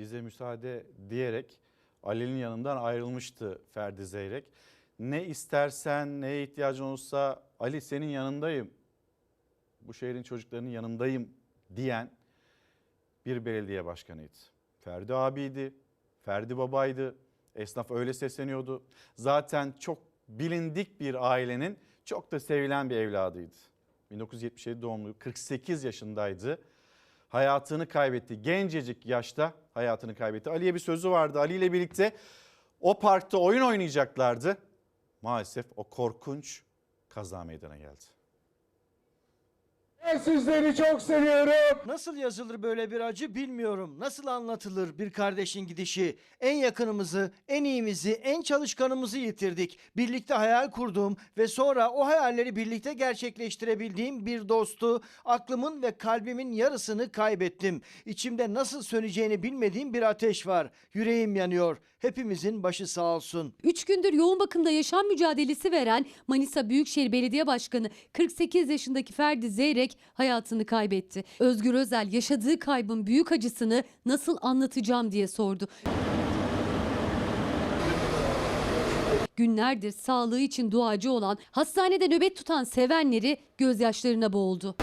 bize müsaade diyerek Ali'nin yanından ayrılmıştı Ferdi Zeyrek. Ne istersen, neye ihtiyacın olursa Ali senin yanındayım. Bu şehrin çocuklarının yanındayım diyen bir belediye başkanıydı. Ferdi abiydi, Ferdi babaydı. Esnaf öyle sesleniyordu. Zaten çok bilindik bir ailenin çok da sevilen bir evladıydı. 1977 doğumlu 48 yaşındaydı. Hayatını kaybetti. Gencecik yaşta hayatını kaybetti. Ali'ye bir sözü vardı. Ali ile birlikte o parkta oyun oynayacaklardı. Maalesef o korkunç kaza meydana geldi. Ben sizleri çok seviyorum. Nasıl yazılır böyle bir acı bilmiyorum. Nasıl anlatılır bir kardeşin gidişi? En yakınımızı, en iyimizi, en çalışkanımızı yitirdik. Birlikte hayal kurduğum ve sonra o hayalleri birlikte gerçekleştirebildiğim bir dostu, aklımın ve kalbimin yarısını kaybettim. İçimde nasıl söneceğini bilmediğim bir ateş var. Yüreğim yanıyor. Hepimizin başı sağ olsun. 3 gündür yoğun bakımda yaşam mücadelesi veren Manisa Büyükşehir Belediye Başkanı 48 yaşındaki Ferdi Zeyrek hayatını kaybetti. Özgür Özel yaşadığı kaybın büyük acısını nasıl anlatacağım diye sordu. Günlerdir sağlığı için duacı olan, hastanede nöbet tutan sevenleri gözyaşlarına boğuldu.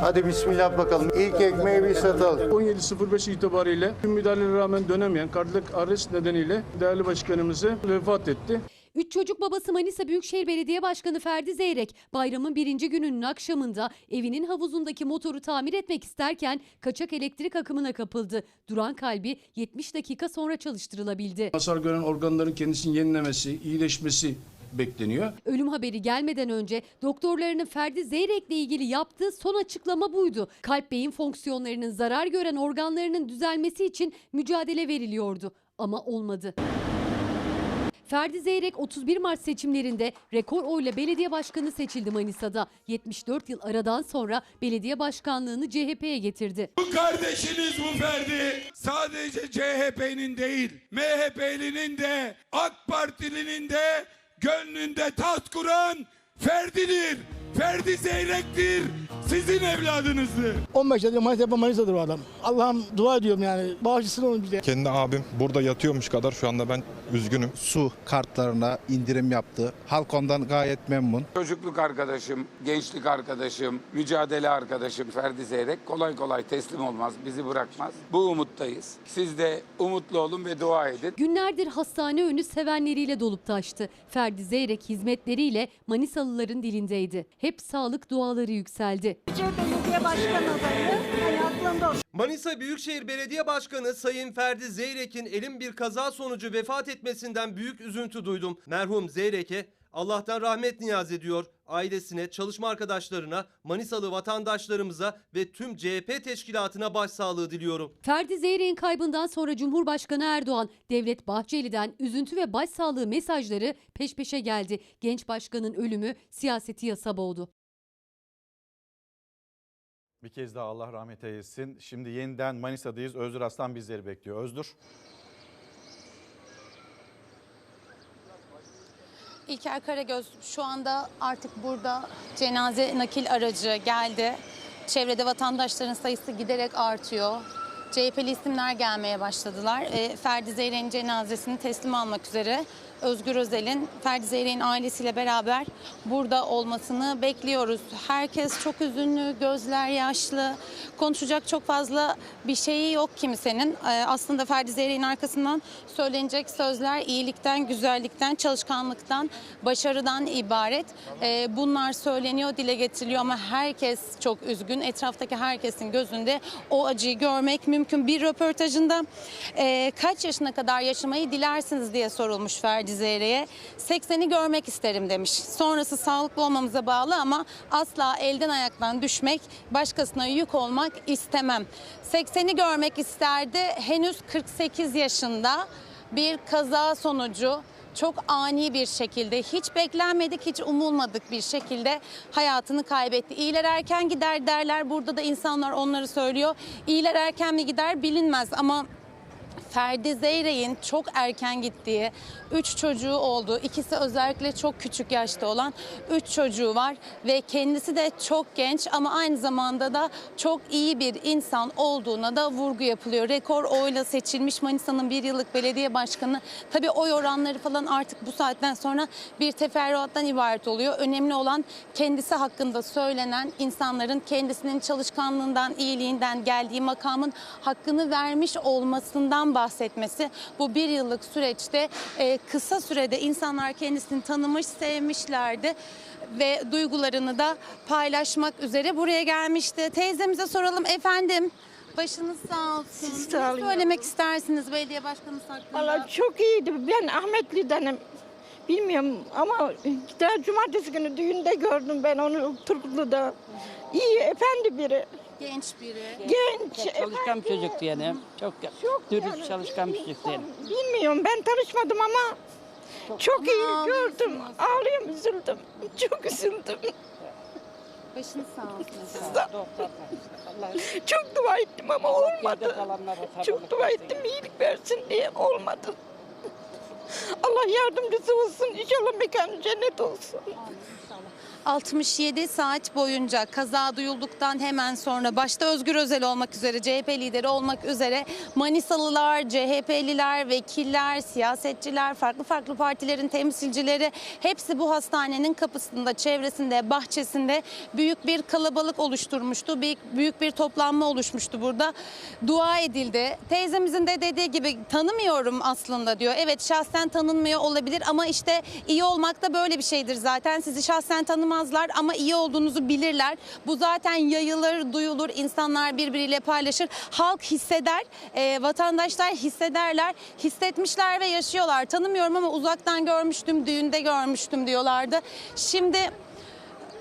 Hadi bismillah bakalım. İlk ekmeği bir satalım. 17.05 itibariyle tüm müdahalelere rağmen dönemeyen kardiyak arrest nedeniyle değerli başkanımızı vefat etti. Üç çocuk babası Manisa Büyükşehir Belediye Başkanı Ferdi Zeyrek bayramın birinci gününün akşamında evinin havuzundaki motoru tamir etmek isterken kaçak elektrik akımına kapıldı. Duran kalbi 70 dakika sonra çalıştırılabildi. Hasar gören organların kendisini yenilemesi, iyileşmesi bekleniyor. Ölüm haberi gelmeden önce doktorlarının Ferdi Zeyrek'le ilgili yaptığı son açıklama buydu. Kalp beyin fonksiyonlarının zarar gören organlarının düzelmesi için mücadele veriliyordu ama olmadı. Ferdi Zeyrek 31 Mart seçimlerinde rekor oyla belediye başkanı seçildi Manisa'da. 74 yıl aradan sonra belediye başkanlığını CHP'ye getirdi. Bu kardeşiniz bu Ferdi sadece CHP'nin değil MHP'linin de AK Partilinin de gönlünde taht kuran Ferdi'dir. Ferdi Zeyrek'tir. Sizin evladınızdır. 15 yıldır Manisa Manisa'dır o adam. Allah'ım dua ediyorum yani. Bağışlasın onu bize. Kendi abim burada yatıyormuş kadar şu anda ben üzgünüm. su kartlarına indirim yaptı. Halk ondan gayet memnun. Çocukluk arkadaşım, gençlik arkadaşım, mücadele arkadaşım Ferdi Zeyrek kolay kolay teslim olmaz, bizi bırakmaz. Bu umuttayız. Siz de umutlu olun ve dua edin. Günlerdir hastane önü sevenleriyle dolup taştı. Ferdi Zeyrek hizmetleriyle Manisalıların dilindeydi. Hep sağlık duaları yükseldi. Belediye başkan adayı hani Manisa Büyükşehir Belediye Başkanı Sayın Ferdi Zeyrek'in elin bir kaza sonucu vefat etmesinden büyük üzüntü duydum. Merhum Zeyrek'e Allah'tan rahmet niyaz ediyor. Ailesine, çalışma arkadaşlarına, Manisalı vatandaşlarımıza ve tüm CHP teşkilatına başsağlığı diliyorum. Ferdi Zeyrek'in kaybından sonra Cumhurbaşkanı Erdoğan, Devlet Bahçeli'den üzüntü ve başsağlığı mesajları peş peşe geldi. Genç başkanın ölümü siyaseti yasa boğdu. Bir kez daha Allah rahmet eylesin. Şimdi yeniden Manisa'dayız. Özgür Aslan bizleri bekliyor. Özgür. İlker Karagöz şu anda artık burada cenaze nakil aracı geldi. Çevrede vatandaşların sayısı giderek artıyor. CHP'li isimler gelmeye başladılar. E, Ferdi Zeyrek'in cenazesini teslim almak üzere Özgür Özel'in Ferdi Zeyrek'in ailesiyle beraber burada olmasını bekliyoruz. Herkes çok üzünlü, gözler yaşlı. Konuşacak çok fazla bir şeyi yok kimsenin. E, aslında Ferdi Zeyrek'in arkasından söylenecek sözler iyilikten, güzellikten, çalışkanlıktan, başarıdan ibaret. E, bunlar söyleniyor, dile getiriliyor ama herkes çok üzgün. Etraftaki herkesin gözünde o acıyı görmek mümkün. Bir röportajında e, kaç yaşına kadar yaşamayı dilersiniz diye sorulmuş Ferdi Zeyrek'e. 80'i görmek isterim demiş. Sonrası sağlıklı olmamıza bağlı ama asla elden ayaktan düşmek, başkasına yük olmak istemem. 80'i görmek isterdi. Henüz 48 yaşında bir kaza sonucu çok ani bir şekilde hiç beklenmedik hiç umulmadık bir şekilde hayatını kaybetti. İyiler erken gider derler burada da insanlar onları söylüyor. İyiler erken mi gider bilinmez ama Ferdi Zeyrek'in çok erken gittiği 3 çocuğu oldu. İkisi özellikle çok küçük yaşta olan 3 çocuğu var ve kendisi de çok genç ama aynı zamanda da çok iyi bir insan olduğuna da vurgu yapılıyor. Rekor oyla seçilmiş Manisa'nın bir yıllık belediye başkanı. Tabii oy oranları falan artık bu saatten sonra bir teferruattan ibaret oluyor. Önemli olan kendisi hakkında söylenen insanların kendisinin çalışkanlığından, iyiliğinden, geldiği makamın hakkını vermiş olmasından bahsetmesi. Bu bir yıllık süreçte e, kısa sürede insanlar kendisini tanımış, sevmişlerdi ve duygularını da paylaşmak üzere buraya gelmişti. Teyzemize soralım efendim. Başınız sağ olsun. Siz sağ olun. Ne söylemek istersiniz belediye başkanı hakkında? Valla çok iyiydi. Ben Ahmetli'denim. Bilmiyorum ama daha cumartesi günü düğünde gördüm ben onu Turgutlu'da. İyi, efendi biri. Genç biri. Genç, Çalışkan bir çocuktu yani. Çok, Çok dürüst yani, çalışkan bir çocuktu yani. Bilmiyorum ben tanışmadım ama çok, iyi ağlıyorsunuz. gördüm. Ağlıyorum, üzüldüm. Çok üzüldüm. Başınız sağ olsun. Çok dua ettim ama olmadı. Çok dua ettim iyilik versin diye olmadı. Allah yardımcısı olsun. İnşallah mekanı cennet olsun. 67 saat boyunca kaza duyulduktan hemen sonra başta Özgür Özel olmak üzere CHP lideri olmak üzere Manisalılar, CHP'liler, vekiller, siyasetçiler, farklı farklı partilerin temsilcileri hepsi bu hastanenin kapısında, çevresinde, bahçesinde büyük bir kalabalık oluşturmuştu. Büyük, büyük bir toplanma oluşmuştu burada. Dua edildi. Teyzemizin de dediği gibi tanımıyorum aslında diyor. Evet şahsen tanınmıyor olabilir ama işte iyi olmak da böyle bir şeydir zaten. Sizi şahsen tanımazlar ama iyi olduğunuzu bilirler. Bu zaten yayılır, duyulur. insanlar birbiriyle paylaşır. Halk hisseder, e, vatandaşlar hissederler. Hissetmişler ve yaşıyorlar. Tanımıyorum ama uzaktan görmüştüm, düğünde görmüştüm diyorlardı. Şimdi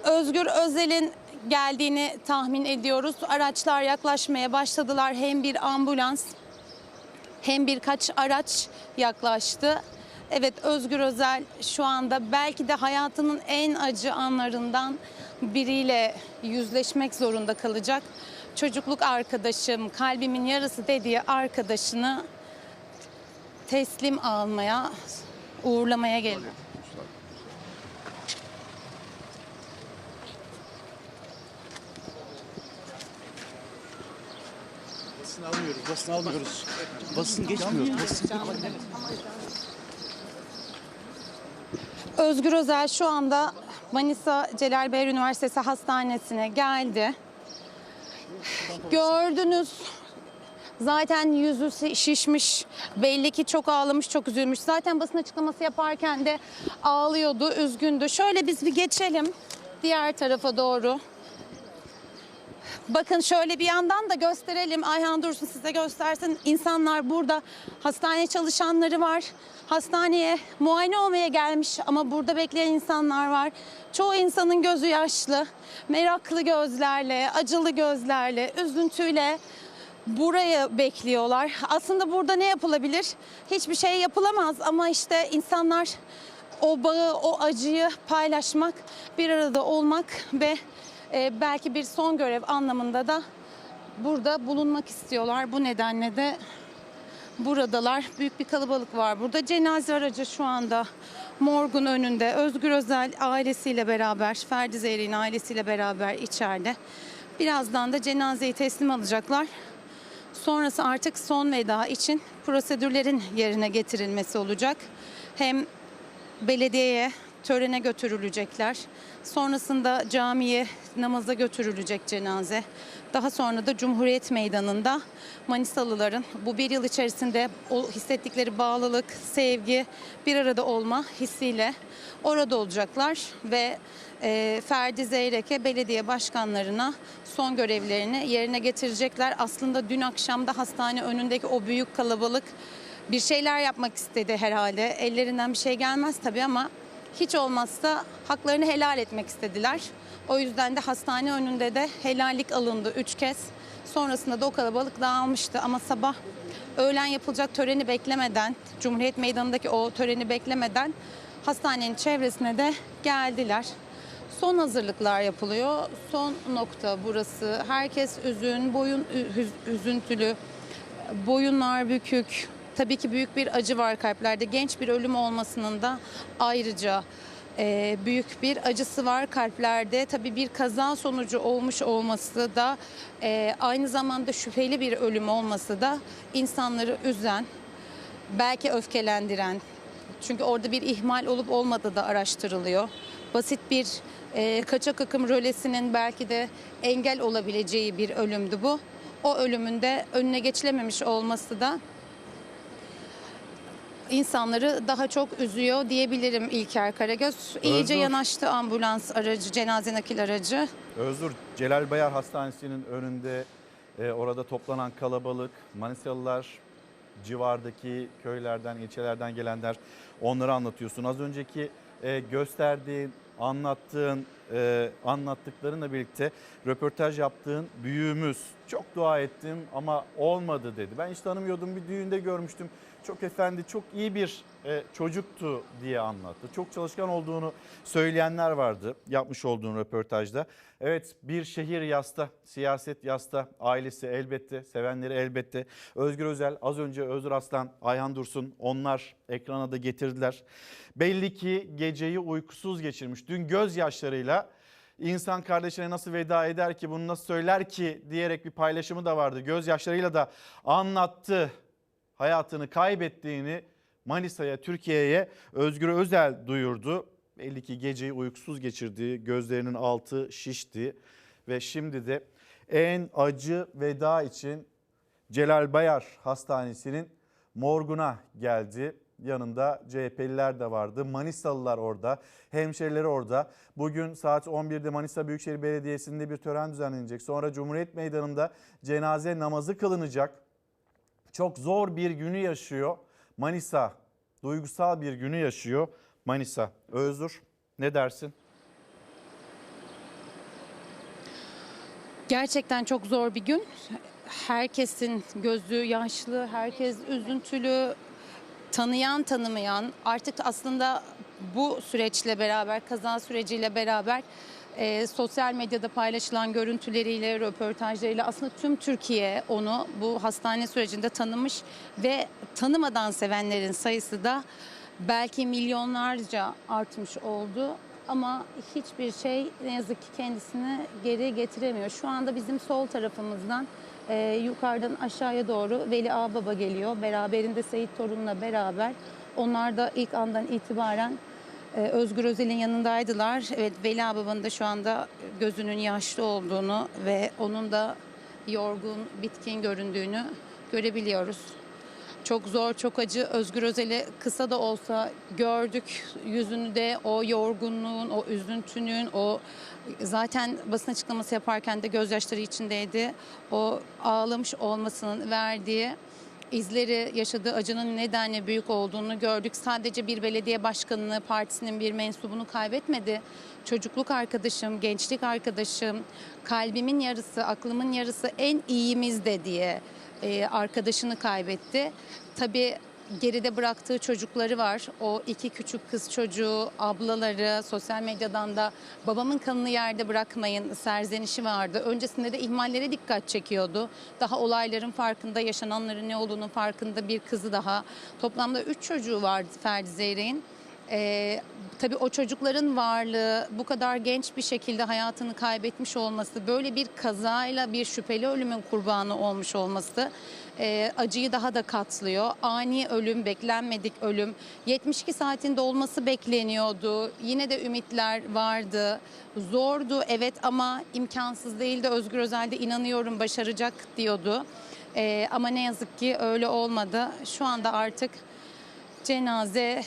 Özgür Özel'in geldiğini tahmin ediyoruz. Araçlar yaklaşmaya başladılar. Hem bir ambulans hem birkaç araç yaklaştı. Evet Özgür Özel şu anda belki de hayatının en acı anlarından biriyle yüzleşmek zorunda kalacak. Çocukluk arkadaşım, kalbimin yarısı dediği arkadaşını teslim almaya, uğurlamaya geliyor. Basın almıyoruz, basın almıyoruz. Basın geçmiyor. Basın Özgür Özel şu anda Manisa Celal Bayar Üniversitesi Hastanesi'ne geldi. Gördünüz. Zaten yüzü şişmiş. Belli ki çok ağlamış, çok üzülmüş. Zaten basın açıklaması yaparken de ağlıyordu, üzgündü. Şöyle biz bir geçelim diğer tarafa doğru. Bakın şöyle bir yandan da gösterelim. Ayhan Dursun size göstersin. İnsanlar burada hastane çalışanları var. Hastaneye muayene olmaya gelmiş ama burada bekleyen insanlar var. Çoğu insanın gözü yaşlı, meraklı gözlerle, acılı gözlerle, üzüntüyle buraya bekliyorlar. Aslında burada ne yapılabilir? Hiçbir şey yapılamaz ama işte insanlar o bağı, o acıyı paylaşmak, bir arada olmak ve e, belki bir son görev anlamında da burada bulunmak istiyorlar. Bu nedenle de buradalar. Büyük bir kalabalık var burada. Cenaze aracı şu anda morgun önünde. Özgür Özel ailesiyle beraber, Ferdi Zeyrek'in ailesiyle beraber içeride. Birazdan da cenazeyi teslim alacaklar. Sonrası artık son veda için prosedürlerin yerine getirilmesi olacak. Hem belediyeye törene götürülecekler. Sonrasında camiye namaza götürülecek cenaze. Daha sonra da Cumhuriyet Meydanı'nda Manisalıların bu bir yıl içerisinde o hissettikleri bağlılık, sevgi, bir arada olma hissiyle orada olacaklar ve e, Ferdi Zeyrek'e belediye başkanlarına son görevlerini yerine getirecekler. Aslında dün akşam da hastane önündeki o büyük kalabalık bir şeyler yapmak istedi herhalde. Ellerinden bir şey gelmez tabii ama hiç olmazsa haklarını helal etmek istediler. O yüzden de hastane önünde de helallik alındı üç kez. Sonrasında da o kalabalık dağılmıştı ama sabah öğlen yapılacak töreni beklemeden, Cumhuriyet Meydanı'ndaki o töreni beklemeden hastanenin çevresine de geldiler. Son hazırlıklar yapılıyor. Son nokta burası. Herkes üzün, boyun üzüntülü, boyunlar bükük, tabii ki büyük bir acı var kalplerde. Genç bir ölüm olmasının da ayrıca e, büyük bir acısı var kalplerde. Tabii bir kaza sonucu olmuş olması da e, aynı zamanda şüpheli bir ölüm olması da insanları üzen, belki öfkelendiren. Çünkü orada bir ihmal olup olmadığı da araştırılıyor. Basit bir e, kaçak akım rölesinin belki de engel olabileceği bir ölümdü bu. O ölümün de önüne geçilememiş olması da insanları daha çok üzüyor diyebilirim İlker Karagöz. İyice Özgür. yanaştı ambulans aracı, cenaze nakil aracı. Özür Celal Bayar Hastanesi'nin önünde e, orada toplanan kalabalık Manisalılar civardaki köylerden, ilçelerden gelenler onları anlatıyorsun. Az önceki e, gösterdiğin, anlattığın, e, anlattıklarınla birlikte röportaj yaptığın büyüğümüz çok dua ettim ama olmadı dedi. Ben hiç tanımıyordum bir düğünde görmüştüm. Çok efendi, çok iyi bir e, çocuktu diye anlattı. Çok çalışkan olduğunu söyleyenler vardı yapmış olduğun röportajda. Evet bir şehir yasta, siyaset yasta, ailesi elbette, sevenleri elbette. Özgür Özel, az önce Özgür Aslan, Ayhan Dursun onlar ekrana da getirdiler. Belli ki geceyi uykusuz geçirmiş. Dün gözyaşlarıyla insan kardeşine nasıl veda eder ki bunu nasıl söyler ki diyerek bir paylaşımı da vardı. Gözyaşlarıyla da anlattı hayatını kaybettiğini Manisa'ya, Türkiye'ye Özgür Özel duyurdu. Belli ki geceyi uykusuz geçirdiği, gözlerinin altı şişti ve şimdi de en acı veda için Celal Bayar Hastanesi'nin morguna geldi. Yanında CHP'liler de vardı. Manisalılar orada, hemşerileri orada. Bugün saat 11'de Manisa Büyükşehir Belediyesi'nde bir tören düzenlenecek. Sonra Cumhuriyet Meydanı'nda cenaze namazı kılınacak. Çok zor bir günü yaşıyor Manisa. Duygusal bir günü yaşıyor Manisa. Özür ne dersin? Gerçekten çok zor bir gün. Herkesin gözü yaşlı, herkes üzüntülü, tanıyan tanımayan artık aslında bu süreçle beraber, kaza süreciyle beraber e, sosyal medyada paylaşılan görüntüleriyle, röportajlarıyla aslında tüm Türkiye onu bu hastane sürecinde tanımış ve tanımadan sevenlerin sayısı da belki milyonlarca artmış oldu. Ama hiçbir şey ne yazık ki kendisini geri getiremiyor. Şu anda bizim sol tarafımızdan e, yukarıdan aşağıya doğru Veli Ağbaba geliyor. Beraberinde Seyit Torun'la beraber. Onlar da ilk andan itibaren Özgür Özel'in yanındaydılar. Evet Veli Ağbaba'nın da şu anda gözünün yaşlı olduğunu ve onun da yorgun, bitkin göründüğünü görebiliyoruz. Çok zor, çok acı. Özgür Özel'i kısa da olsa gördük. Yüzünü de o yorgunluğun, o üzüntünün, o zaten basın açıklaması yaparken de gözyaşları içindeydi. O ağlamış olmasının verdiği izleri yaşadığı acının nedenle büyük olduğunu gördük. Sadece bir belediye başkanını, partisinin bir mensubunu kaybetmedi. Çocukluk arkadaşım, gençlik arkadaşım, kalbimin yarısı, aklımın yarısı en iyimiz de diye e, arkadaşını kaybetti. Tabii geride bıraktığı çocukları var. O iki küçük kız çocuğu, ablaları, sosyal medyadan da babamın kanını yerde bırakmayın serzenişi vardı. Öncesinde de ihmallere dikkat çekiyordu. Daha olayların farkında, yaşananların ne olduğunu farkında bir kızı daha. Toplamda üç çocuğu vardı Ferdi Zeyrek'in. Ee, tabii o çocukların varlığı, bu kadar genç bir şekilde hayatını kaybetmiş olması, böyle bir kazayla bir şüpheli ölümün kurbanı olmuş olması e, acıyı daha da katlıyor. Ani ölüm, beklenmedik ölüm. 72 saatin dolması bekleniyordu. Yine de ümitler vardı. Zordu evet ama imkansız değildi. Özgür Özel de inanıyorum başaracak diyordu. E, ama ne yazık ki öyle olmadı. Şu anda artık cenaze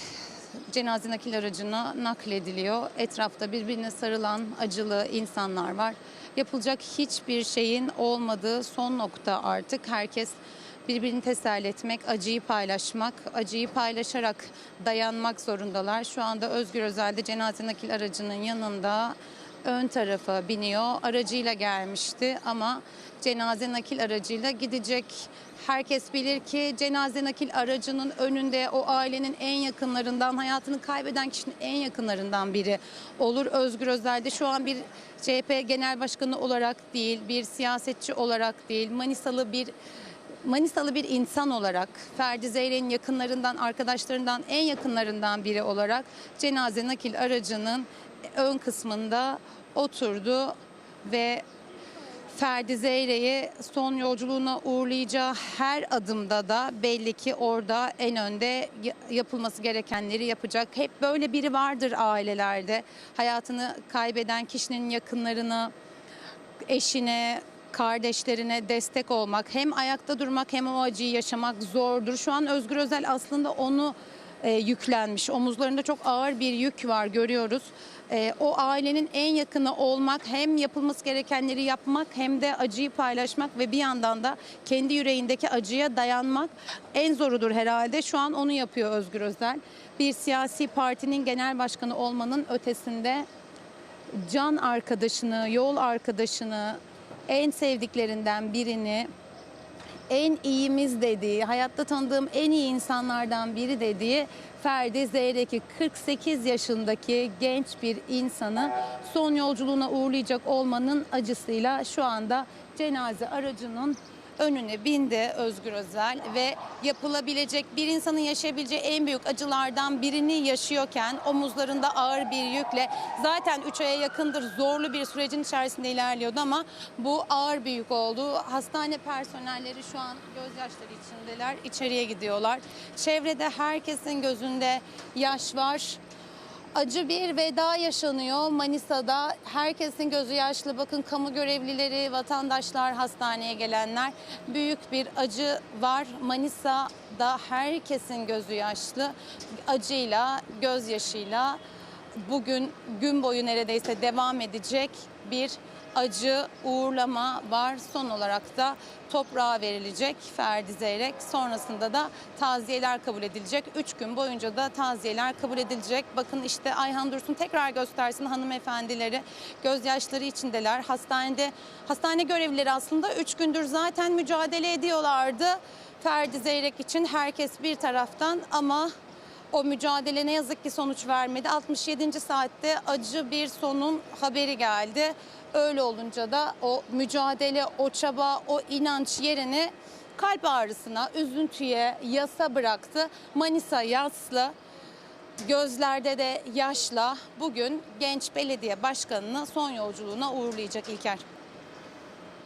cenaze nakil aracına naklediliyor. Etrafta birbirine sarılan acılı insanlar var. Yapılacak hiçbir şeyin olmadığı son nokta artık. Herkes birbirini teselli etmek, acıyı paylaşmak, acıyı paylaşarak dayanmak zorundalar. Şu anda Özgür Özel de cenaze nakil aracının yanında ön tarafa biniyor. Aracıyla gelmişti ama cenaze nakil aracıyla gidecek. Herkes bilir ki cenaze nakil aracının önünde o ailenin en yakınlarından, hayatını kaybeden kişinin en yakınlarından biri olur. Özgür Özel de şu an bir CHP Genel Başkanı olarak değil, bir siyasetçi olarak değil, Manisalı bir Manisalı bir insan olarak, Ferdi Zeyrek'in yakınlarından, arkadaşlarından, en yakınlarından biri olarak cenaze nakil aracının ön kısmında oturdu ve Ferdi Zeyrek'i son yolculuğuna uğurlayacağı her adımda da belli ki orada en önde yapılması gerekenleri yapacak. Hep böyle biri vardır ailelerde. Hayatını kaybeden kişinin yakınlarına, eşine, kardeşlerine destek olmak, hem ayakta durmak hem o acıyı yaşamak zordur. Şu an Özgür Özel aslında onu e, yüklenmiş. Omuzlarında çok ağır bir yük var görüyoruz. E, o ailenin en yakını olmak, hem yapılması gerekenleri yapmak hem de acıyı paylaşmak ve bir yandan da kendi yüreğindeki acıya dayanmak en zorudur herhalde. Şu an onu yapıyor Özgür Özel. Bir siyasi partinin genel başkanı olmanın ötesinde can arkadaşını, yol arkadaşını, en sevdiklerinden birini, en iyimiz dediği, hayatta tanıdığım en iyi insanlardan biri dediği Ferdi Zeyrek'i 48 yaşındaki genç bir insanı son yolculuğuna uğurlayacak olmanın acısıyla şu anda cenaze aracının önüne bindi Özgür Özel ve yapılabilecek bir insanın yaşayabileceği en büyük acılardan birini yaşıyorken omuzlarında ağır bir yükle zaten 3 aya yakındır zorlu bir sürecin içerisinde ilerliyordu ama bu ağır bir yük oldu. Hastane personelleri şu an gözyaşları içindeler. içeriye gidiyorlar. Çevrede herkesin gözünde yaş var. Acı bir veda yaşanıyor Manisa'da. Herkesin gözü yaşlı. Bakın kamu görevlileri, vatandaşlar, hastaneye gelenler. Büyük bir acı var. Manisa'da herkesin gözü yaşlı. Acıyla, gözyaşıyla bugün gün boyu neredeyse devam edecek bir acı uğurlama var. Son olarak da toprağa verilecek Ferdi Zeyrek. Sonrasında da taziyeler kabul edilecek. Üç gün boyunca da taziyeler kabul edilecek. Bakın işte Ayhan Dursun tekrar göstersin hanımefendileri. Gözyaşları içindeler. Hastanede hastane görevlileri aslında üç gündür zaten mücadele ediyorlardı. Ferdi Zeyrek için herkes bir taraftan ama o mücadele ne yazık ki sonuç vermedi. 67. saatte acı bir sonun haberi geldi. Öyle olunca da o mücadele, o çaba, o inanç yerini kalp ağrısına, üzüntüye, yasa bıraktı. Manisa yaslı, gözlerde de yaşla bugün genç belediye başkanını son yolculuğuna uğurlayacak İlker.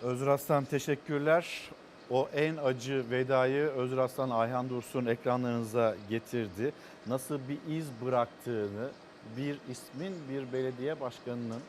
Özür Aslan teşekkürler. O en acı vedayı Özür Aslan Ayhan Dursun ekranlarınıza getirdi. Nasıl bir iz bıraktığını bir ismin bir belediye başkanının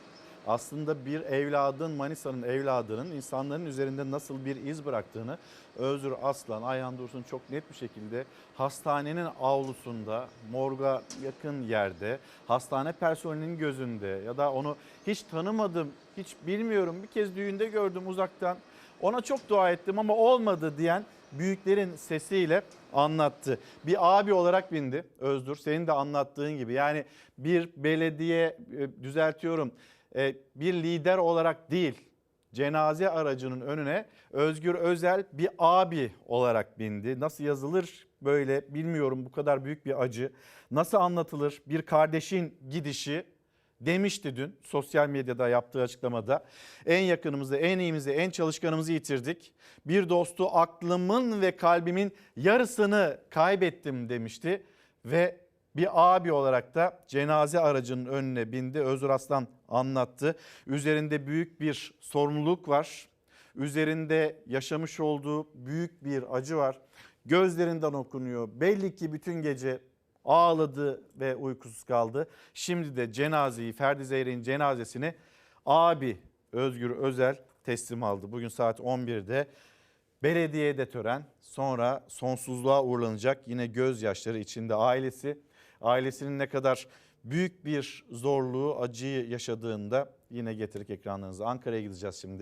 aslında bir evladın Manisa'nın evladının insanların üzerinde nasıl bir iz bıraktığını Özür Aslan Ayhan Dursun çok net bir şekilde hastanenin avlusunda morga yakın yerde hastane personelinin gözünde ya da onu hiç tanımadım hiç bilmiyorum bir kez düğünde gördüm uzaktan ona çok dua ettim ama olmadı diyen büyüklerin sesiyle anlattı. Bir abi olarak bindi Özgür senin de anlattığın gibi yani bir belediye e, düzeltiyorum e, bir lider olarak değil cenaze aracının önüne Özgür Özel bir abi olarak bindi. Nasıl yazılır böyle bilmiyorum bu kadar büyük bir acı. Nasıl anlatılır bir kardeşin gidişi demişti dün sosyal medyada yaptığı açıklamada. En yakınımızı, en iyimizi, en çalışkanımızı yitirdik. Bir dostu aklımın ve kalbimin yarısını kaybettim demişti ve bir abi olarak da cenaze aracının önüne bindi. Özür Aslan anlattı. Üzerinde büyük bir sorumluluk var. Üzerinde yaşamış olduğu büyük bir acı var. Gözlerinden okunuyor. Belli ki bütün gece ağladı ve uykusuz kaldı. Şimdi de cenazeyi Ferdi Zeyrek'in cenazesini abi Özgür Özel teslim aldı. Bugün saat 11'de belediyede tören sonra sonsuzluğa uğurlanacak yine gözyaşları içinde ailesi. Ailesinin ne kadar büyük bir zorluğu acıyı yaşadığında yine getirik ekranlarınıza Ankara'ya gideceğiz şimdi.